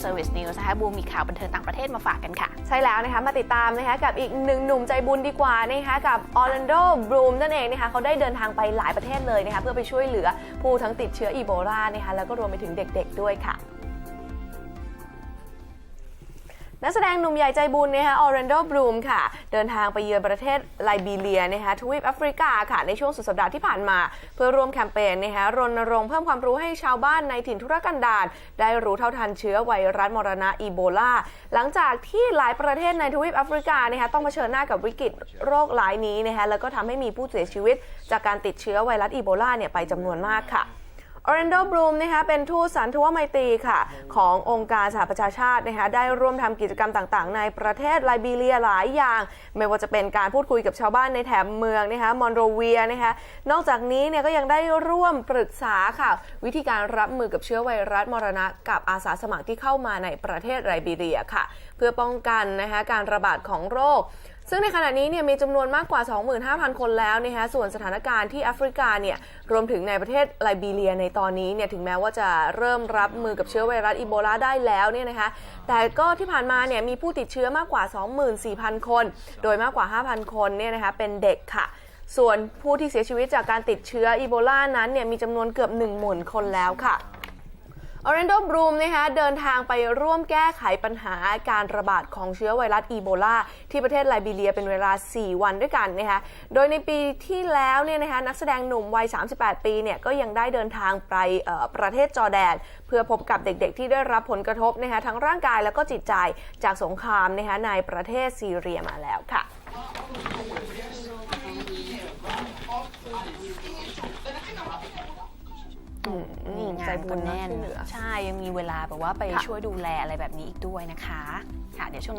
ในรูมเซอร์วิสนิวนะคะบูมมีข่าวบันเทิงต่างประเทศมาฝากกันค่ะ ใช่แล้วนะคะมาติดตามนะคะกับอีกหนึ่งหนุ่มใจบุญดีกว่านะคะกับออร์แลนโดบลูมนั่นเองนะคะเขาได้เดินทางไปหลายประเทศเลยนะคะเพื่อไปช่วยเหลือผู้ทั้งติดเชื้ออีโบลานะคะแล้วก็รวมไปถึงเด็กๆด้วยค่ะ นักแสดงหนุ่มใหญ่ใจบุญนะคะออเรนโดบรูมค่ะ เดินทางไปเยือนประเทศไลบีเรียนะคะทวีปแอฟริกาค่ะ ในช่วงสุดสัปดาห์ที่ผ่านมา เพื่อร่วมแคมเปญนะคะรณรงค์เพิ่มความรู้ให้ชาวบ้านในถิ่นทุรกันดารได้รู้เท่าทันเชื้อไวรัสมรณะอีโบลา หลังจากที่หลายประเทศในทวีปแอฟริกานะคะต้องเผชิญหน้ากับวิกฤตโรคหลายนี้นะคะแล้วก็ทำให้มีผู้เสียชีวิต จากการติดเชื้อไวรัสอีโบลาเนี่ยไปจำนวนมากค่ะ ออร์แลนโดบลูมนะคะเป็นทูตสันทวไมตรีค่ะ ขององค์การสหประชาชาตินะคะได้ร่วมทำกิจกรรมต่างๆ ในประเทศไลบีเรียหลายอย่าง ไม่ว่าจะเป็นการพูดคุยกับชาวบ้านในแถบเมืองนะคะมอนโรเวียนะคะนอกจากนี้เนี่ยก็ยังได้ร่วมปรึกษาค่ะ วิธีการรับมือกับเชื้อไวรัสมรณะกับอาสาสมัครที่เข้ามาในประเทศไลบีเรียค่ะ เพื่อป้องกันนะคะการระบาดของโรค ซึ่งในขณะนี้เนี่ยมีจำนวนมากกว่า 25,000 คนแล้วนะคะส่วนสถานการณ์ที่แอฟริกาเนี่ยรวมถึงในประเทศไลบีเรียในตอนนี้เนี่ยถึงแม้ว่าจะเริ่มรับมือกับเชื้อไวรัสอีโบลาได้แล้วเนี่ยนะคะแต่ก็ที่ผ่านมาเนี่ยมีผู้ติดเชื้อมากกว่า 24,000 คน โดยมากกว่า 5,000 คนเนี่ยนะคะเป็นเด็กค่ะส่วนผู้ที่เสียชีวิตจากการติดเชื้ออีโบลานั้นเนี่ยมีจำนวนเกือบ 10,000 คนแล้วค่ะ ออร์แลนโดบรูมนะคะเดินทางไปร่วมแก้ไขปัญหาการระบาดของเชื้อไวรัสอีโบลาที่ประเทศไลบีเรียเป็นเวลา 4 วันด้วยกันนะคะโดยในปีที่แล้วเนี่ยนะคะนักแสดงหนุ่มวัย 38 ปีเนี่ยก็ยังได้เดินทางไปประเทศจอร์แดน เพื่อพบกับเด็กๆ ที่ได้รับผลกระทบนะคะทั้งร่างกายแล้วก็จิตใจจากสงครามนะคะในประเทศซีเรียมาแล้วค่ะ งาใจนบุก็ญนะแน่นช่วยเหลือใช่ยังมีเวลาแบบว่าไปค่ะช่วยดูแลอะไรแบบนี้อีกด้วยนะคะ ค่ะเดี๋ยวช่วงนี้